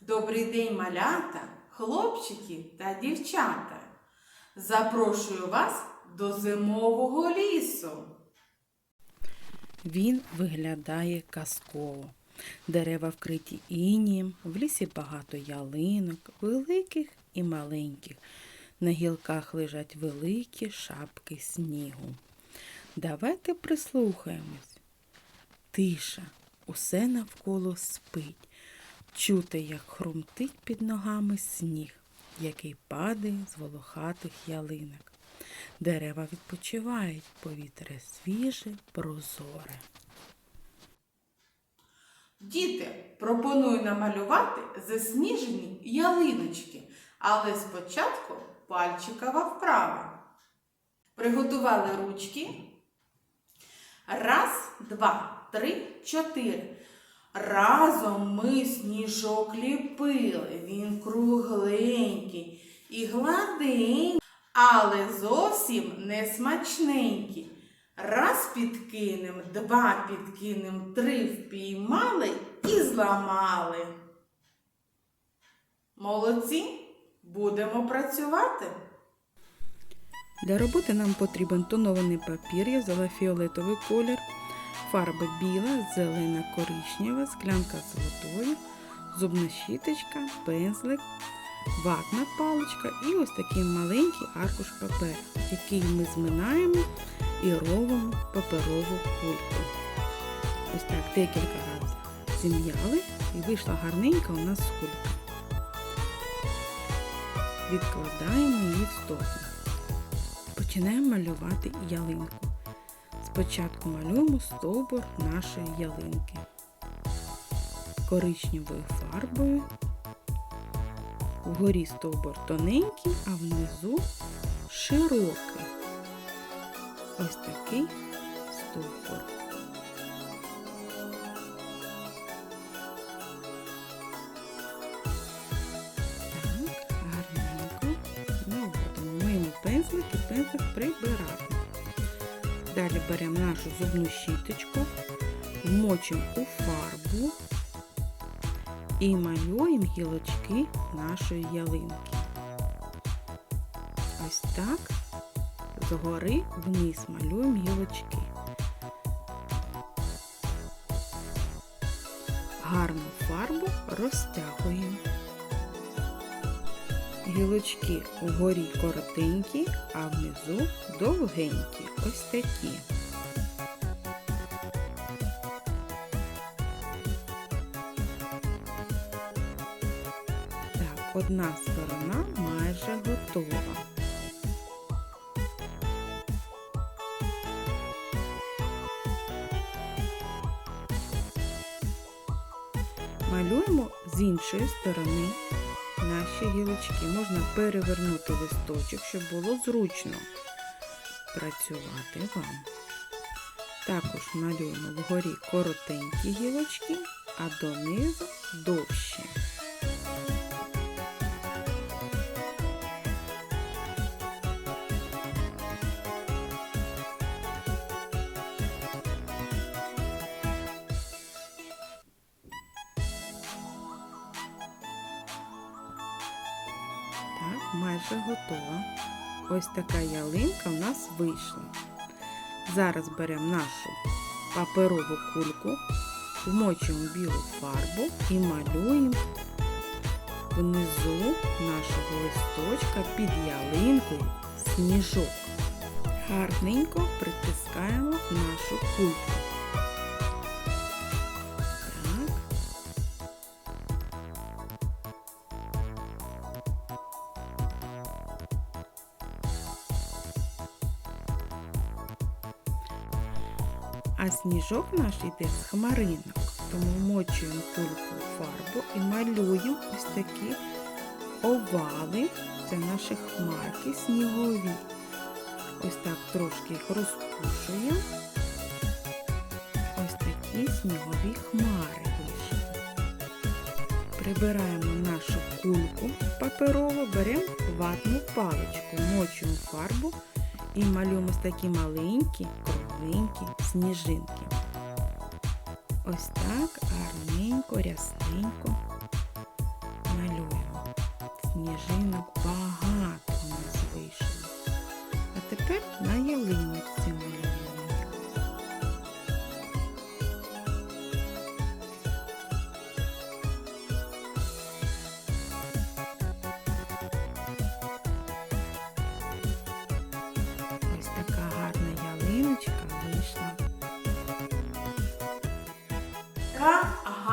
Добрий день, малята, хлопчики та дівчата. Запрошую вас до зимового лісу. Він виглядає казково. Дерева вкриті інієм, в лісі багато ялинок, великих і маленьких. На гілках лежать великі шапки снігу. Давайте прислухаємось. Тиша, усе навколо спить. Чути, як хрумтить під ногами сніг, який падає з волохатих ялинок. Дерева відпочивають, повітря свіже, прозоре. Діти, пропоную намалювати засніжені ялиночки, але спочатку пальчикова вправа. Приготували ручки. Раз, два, три, чотири. Разом ми сніжок ліпили. Він кругленький і гладенький, але зовсім не смачненький. Раз підкинем, два підкинем, три впіймали і зламали. Молодці, будемо працювати. Для роботи нам потрібен тонований папір, я взяла фіолетовий колір, фарба біла, зелена коричнева, склянка з водою, зубна щіточка, пензлик, ватна паличка і ось такий маленький аркуш паперу, який ми зминаємо і робимо паперову кульку. Ось так декілька разів зім'яли і вийшла гарненька у нас кулька. Відкладаємо її в сторону. Починаємо малювати ялинку. Спочатку малюємо стовбур нашої ялинки коричневою фарбою. Вгорі стовбур тоненький, а внизу широкий. Ось такий стовбур. Так, гарненько. Наводимо. Миємо пензлик і пензлик прибирати. Далі беремо нашу зубну щіточку, вмочимо у фарбу і малюємо гілочки нашої ялинки. Ось так згори вниз малюємо гілочки. Гарну фарбу розтягуємо. Гілочки вгорі коротенькі, а внизу довгенькі. Ось такі. Так, одна сторона майже готова. Малюємо з іншої сторони наші гілочки. Можна перевернути листочок, щоб було зручно працювати вам. Також малюємо вгорі коротенькі гілочки, а донизу довші. Майже готова. Ось така ялинка в нас вийшла. Зараз беремо нашу паперову кульку, вмочуємо білу фарбу і малюємо внизу нашого листочка під ялинкою сніжок. Гарненько притискаємо нашу кульку. А сніжок наш йде з хмаринок, тому вмочуємо кульку фарбу і малюємо ось такі овали. Це наші хмарки снігові. Ось так трошки їх розпушуємо. Ось такі снігові хмари вийшли. Прибираємо нашу кульку паперову, беремо ватну паличку, мочуємо фарбу і малюємо ось такі маленькі, кругленькі сніжинки. Ось так гарненько, рясненько. малюємо. Сніжинок багато у нас вийшло. А тепер на ялиночці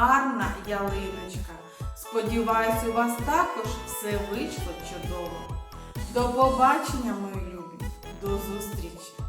гарна ялиночка. Сподіваюсь, у вас також все вийшло чудово. До побачення, мої любі. До зустрічі!